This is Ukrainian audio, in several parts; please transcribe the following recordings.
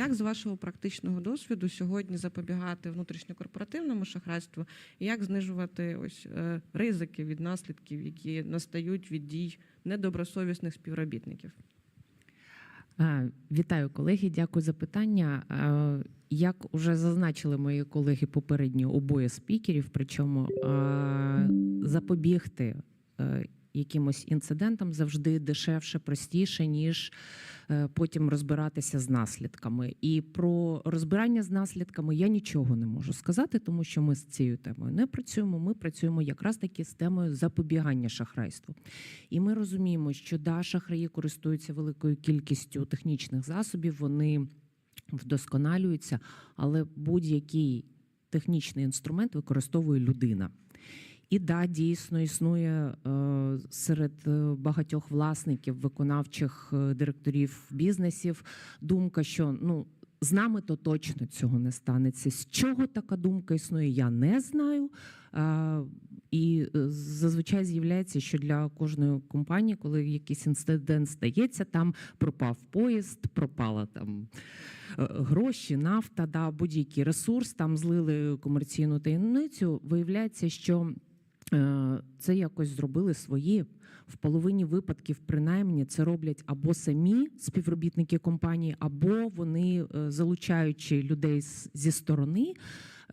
Як з вашого практичного досвіду сьогодні запобігати внутрішньокорпоративному шахрайству, і як знижувати ось е, ризики від наслідків, які настають від дій недобросовісних співробітників? Е, Вітаю, колеги. Дякую за питання. Е, Як уже зазначили мої колеги попередні обоє спікерів, причому запобігти якимось інцидентам завжди дешевше, простіше, ніж е, потім розбиратися з наслідками. І про розбирання з наслідками я нічого не можу сказати, тому що ми з цією темою не працюємо. Ми працюємо якраз таки з темою запобігання шахрайству. І ми розуміємо, що да, шахраї користуються великою кількістю технічних засобів, вони вдосконалюються, але будь-який технічний інструмент використовує людина. І да, дійсно існує е, серед е, багатьох власників, виконавчих е, директорів бізнесів думка, що ну. З нами то точно цього не станеться. З чого така думка існує, я не знаю. І зазвичай з'являється, що для кожної компанії, коли якийсь інцидент стається, там пропав поїзд, пропала там гроші, нафта, да, будь-який ресурс, там злили комерційну таємницю. Виявляється, що це якось зробили свої. В половині випадків, принаймні, це роблять або самі співробітники компанії, або вони, е, залучаючи людей зі сторони,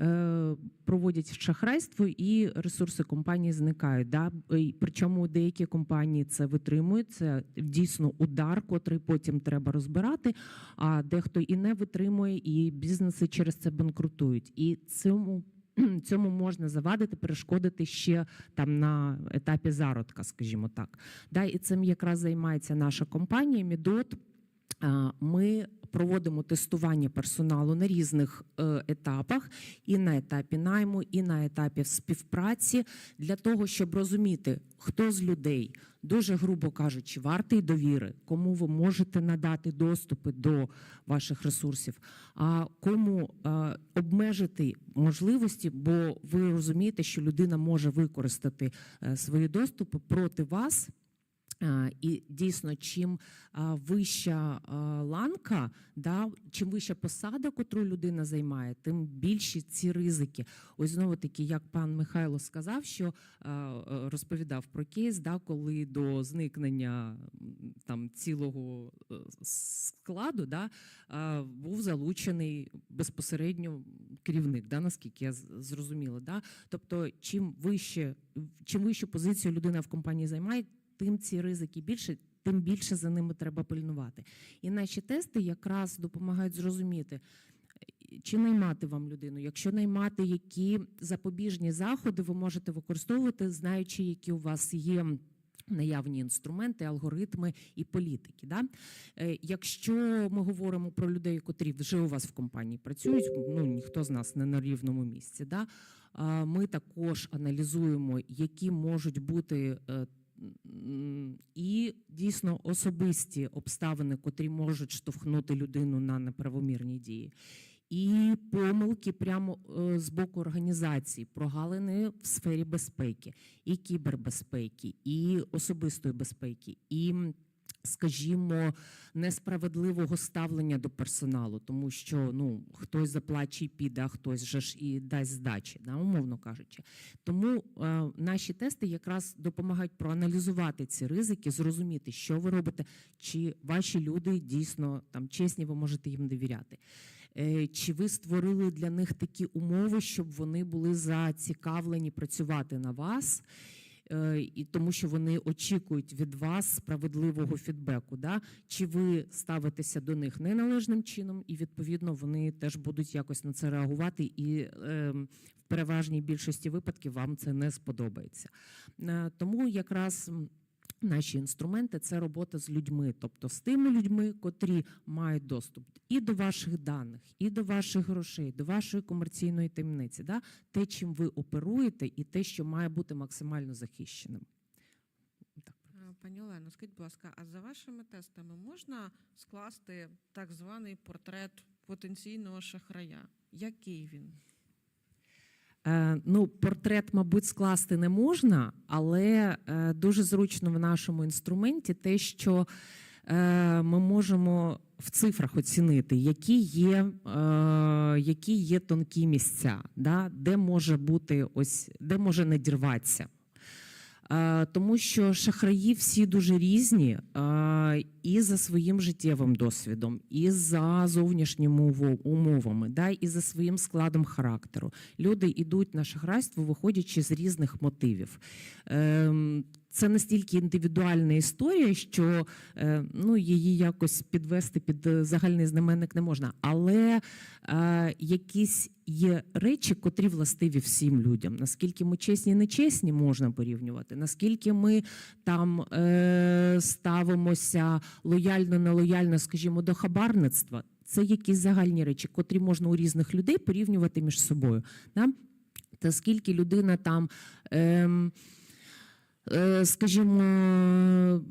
е, проводять шахрайство і ресурси компанії зникають. Да? Причому деякі компанії це витримують. Це дійсно удар, котрий потім треба розбирати. А дехто і не витримує, і бізнеси через це банкрутують. І цьому. Цьому можна завадити, перешкодити ще там на етапі зародка, скажімо так. Да, і цим якраз займається наша компанія Мідот. Ми проводимо тестування персоналу на різних е, етапах, і на етапі найму, і на етапі співпраці, для того, щоб розуміти, хто з людей, дуже грубо кажучи, вартий довіри, кому ви можете надати доступи до ваших ресурсів, а кому е, обмежити можливості, бо ви розумієте, що людина може використати е, свої доступи проти вас. І дійсно, чим вища ланка, да, чим вища посада, котру людина займає, тим більші ці ризики. Ось знову таки, як пан Михайло сказав, що розповідав про кейс, да, коли до зникнення там цілого е, складу да, був залучений безпосередньо керівник, да, наскільки я зрозуміла. Да? Тобто, чим вище, чим вищу позицію людина в компанії займає, тим ці ризики більше, тим більше за ними треба пильнувати. І наші тести якраз допомагають зрозуміти. Чи наймати вам людину? Якщо наймати, які запобіжні заходи ви можете використовувати, знаючи, які у вас є наявні інструменти, алгоритми і політики. Да? Е, Якщо ми говоримо про людей, котрі вже у вас в компанії працюють, ну ніхто з нас не на рівному місці. Да? Ми також аналізуємо, які можуть бути е, і дійсно особисті обставини, котрі можуть штовхнути людину на неправомірні дії. І помилки прямо е, з боку організації, прогалини в сфері безпеки, і кібербезпеки, і особистої безпеки, і скажімо, несправедливого ставлення до персоналу, тому що ну хтось заплаче і піде, а хтось же ж і дасть здачі, да, умовно кажучи. Тому е, наші тести якраз допомагають проаналізувати ці ризики, зрозуміти, що ви робите, чи ваші люди дійсно там чесні, ви можете їм довіряти. Е, Чи ви створили для них такі умови, щоб вони були зацікавлені працювати на вас? Е, І тому, що вони очікують від вас справедливого фідбеку, да? чи ви ставитеся до них неналежним чином, і відповідно вони теж будуть якось на це реагувати, і е, в переважній більшості випадків вам це не сподобається. Е, Тому якраз. Наші інструменти це робота з людьми, тобто з тими людьми, котрі мають доступ і до ваших даних, і до ваших грошей, до вашої комерційної таємниці, да? те, чим ви оперуєте, і те, що має бути максимально захищеним. Пані Олено, скажіть, будь ласка, а за вашими тестами можна скласти так званий портрет потенційного шахрая? Який він? Е, Ну, портрет, мабуть, скласти не можна, але е, дуже зручно в нашому інструменті те, що е, ми можемо в цифрах оцінити, які є, які є тонкі місця, да, де може бути ось, де може надірватися. Е, Тому що шахраї всі дуже різні е, і за своїм життєвим досвідом, і за зовнішніми умовами, да, і за своїм складом характеру. Люди йдуть на шахрайство, виходячи з різних мотивів. Це настільки індивідуальна історія, що е, ну, її якось підвести під е, загальний знаменник не можна. Але е, якісь є речі, котрі властиві всім людям. Наскільки ми чесні, нечесні, можна порівнювати. Наскільки ми там е, ставимося лояльно, нелояльно, скажімо, до хабарництва. Це якісь загальні речі, котрі можна у різних людей порівнювати між собою. Да? Та скільки людина там. Е, Скажімо,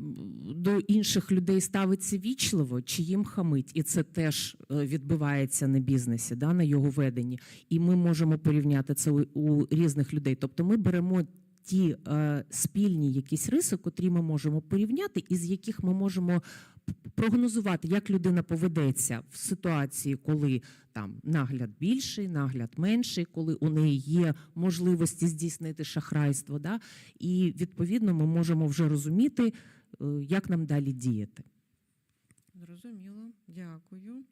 до інших людей ставиться вічливо, чи їм хамить, і це теж е, відбувається на бізнесі, да, на його веденні. І ми можемо порівняти це у різних людей. Тобто ми беремо ті е, спільні якісь риси, котрі ми можемо порівняти, і з яких ми можемо прогнозувати, як людина поведеться в ситуації, коли там нагляд більший, нагляд менший, коли у неї є можливості здійснити шахрайство. Да? І відповідно ми можемо вже розуміти, е, як нам далі діяти. Зрозуміло, дякую.